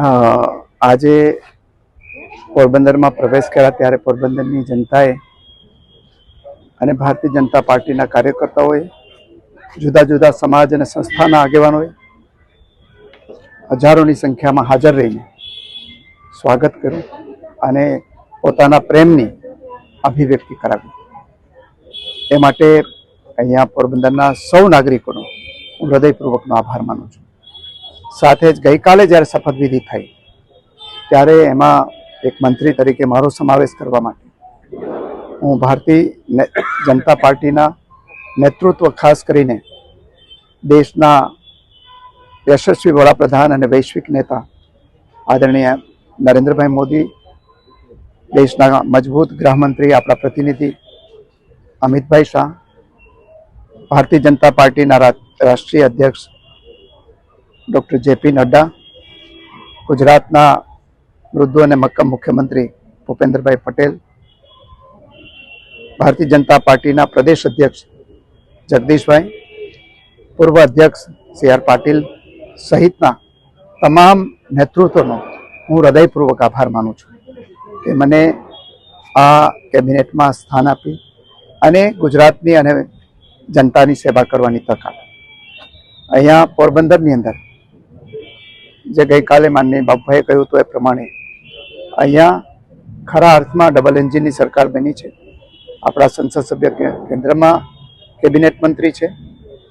આજે પોરબંદરમાં પ્રવેશ કર્યા ત્યારે પોરબંદરની જનતાએ અને ભારતીય જનતા પાર્ટીના કાર્યકર્તાઓએ જુદા જુદા સમાજ અને સંસ્થાના આગેવાનોએ હજારોની સંખ્યામાં હાજર રહીને સ્વાગત કર્યું અને પોતાના પ્રેમની અભિવ્યક્તિ કરાવી. એ માટે અહીંયા પોરબંદરના સૌ નાગરિકોનો હું હૃદયપૂર્વકનો આભાર માનું છું. સાથે જ ગઈકાલે જ્યારે શપથવિધિ થઈ, ત્યારે એમાં એક મંત્રી તરીકે મારો સમાવેશ કરવા માટે હું ભારતીય જનતા પાર્ટીના નેતૃત્વ ખાસ કરીને દેશના યશસ્વી વડાપ્રધાન અને વૈશ્વિક નેતા આદરણીય નરેન્દ્રભાઈ મોદી, દેશના મજબૂત ગૃહમંત્રી, આપણા પ્રતિનિધિ અમિતભાઈ શાહ, ભારતીય જનતા પાર્ટીના રાષ્ટ્રીય અધ્યક્ષ ડૉક્ટર જેપી નડ્ડા, ગુજરાતના મૃદુ અને મક્કમ મુખ્યમંત્રી ભૂપેન્દ્રભાઈ પટેલ, ભારતીય જનતા પાર્ટીના પ્રદેશ અધ્યક્ષ જગદીશભાઈ, પૂર્વ અધ્યક્ષ સી આર પાટીલ સહિતના તમામ નેતૃત્વનો હું હૃદયપૂર્વક આભાર માનું છું કે મને આ કેબિનેટમાં સ્થાન આપી અને ગુજરાતની અને જનતાની સેવા કરવાની તક આપી. અહીંયા પોરબંદરની અંદર જે ગઈકાલે માનની બાપભાઈએ કહ્યું હતું એ પ્રમાણે અહીંયા ખરા અર્થમાં ડબલ એન્જિનની સરકાર બની છે. આપણા સંસદ સભ્ય કેન્દ્રમાં કેબિનેટ મંત્રી છે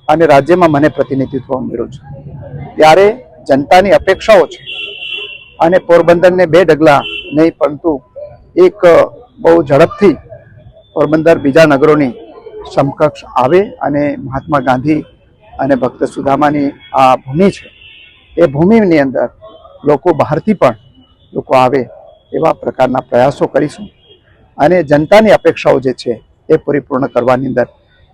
અને રાજ્યમાં મને પ્રતિનિધિત્વ મળ્યું છે. ત્યારે જનતાની અપેક્ષાઓ છે અને પોરબંદરને બે ડગલા નહીં પરંતુ એક બહુ ઝડપથી પોરબંદર બીજા નગરોની સમકક્ષ આવે અને મહાત્મા ગાંધી અને ભક્ત સુદામાની આ ભૂમિ છે. એ ભૂમિની અંદર લોકો બહારથી પણ લોકો આવે એવા પ્રકારના પ્રયાસો કરીશું. અને જનતાની અપેક્ષાઓ જે છે એ પરિપૂર્ણ કરવાની અંદર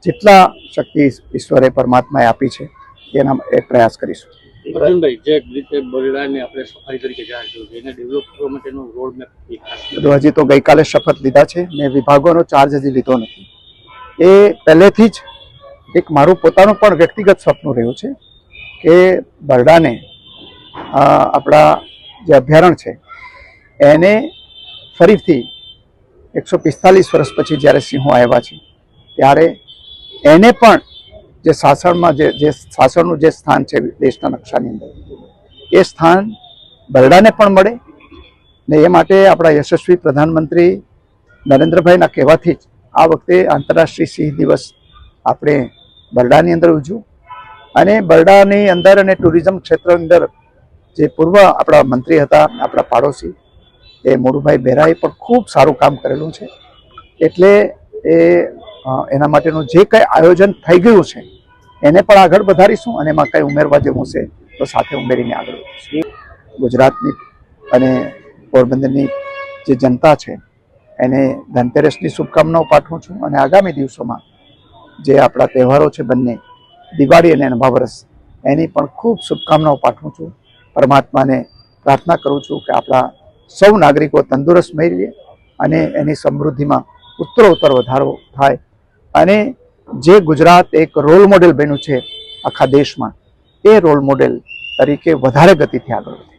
જેટલા શક્તિ ઈશ્વરે પરમાત્માએ આપી છે એના એ પ્રયાસ કરીશું. અર્જુનભાઈ જે રીતે બરડાને આપણે સફાઈ તરીકે જાહેર કર્યું છે એને ડેવલપ કરવા માટેનો રોડ મેપ એક ખાસ બધું હજી તો ગઈકાલે શપથ લીધા છે મેં વિભાગોનો ચાર્જ હજી લીધો નથી. એ પહેલેથી જ એક મારું પોતાનું પણ વ્યક્તિગત સ્વપ્ન રહ્યું છે કે બરડાને આપણા જે અભયારણ્ય છે, એને ફરીથી એકસો પિસ્તાલીસ વર્ષ પછી જ્યારે સિંહો આવ્યા છે, ત્યારે એને પણ જે સાસણમાં જે જે સાસણનું જે સ્થાન છે દેશના નકશાની અંદર, એ સ્થાન બરડાને પણ મળે ને એ માટે આપણા યશસ્વી પ્રધાનમંત્રી નરેન્દ્રભાઈના કહેવાથી જ આ વખતે આંતરરાષ્ટ્રીય સિંહ દિવસ આપણે બરડાની અંદર ઉજવ્યું. અને બરડાની અંદર અને ટુરિઝમ ક્ષેત્ર અંદર જે પૂર્વ આપણા મંત્રી હતા, આપણા પાડોશી, એ મોડુભાઈ બેરાએ પણ ખૂબ સારું કામ કરેલું છે. એટલે એ એના માટેનું જે કંઈ આયોજન થઈ ગયું છે, એને પણ આગળ વધારીશું અને એમાં કંઈ ઉમેરવા જેવું છે, તો સાથે ઉમેરીને આગળ ગુજરાતની અને પોરબંદરની જે જનતા છે, એને ધનતેરસની શુભકામનાઓ પાઠવું છું અને આગામી દિવસોમાં જે આપણા તહેવારો છે બંને દિવાળી અને નવા વર્ષ એની પણ ખૂબ શુભકામનાઓ પાઠવું છું. પરમાત્માને પ્રાર્થના કરું છું કે આપણા સૌ નાગરિકો તંદુરસ્ત મેળવીએ અને એની સમૃદ્ધિમાં ઉત્તરોત્તર વધારો થાય. અને જે ગુજરાત એક રોલ મોડેલ બન્યું છે આખા દેશમાં, એ રોલ મોડેલ તરીકે વધારે ગતિથી આગળ વધે.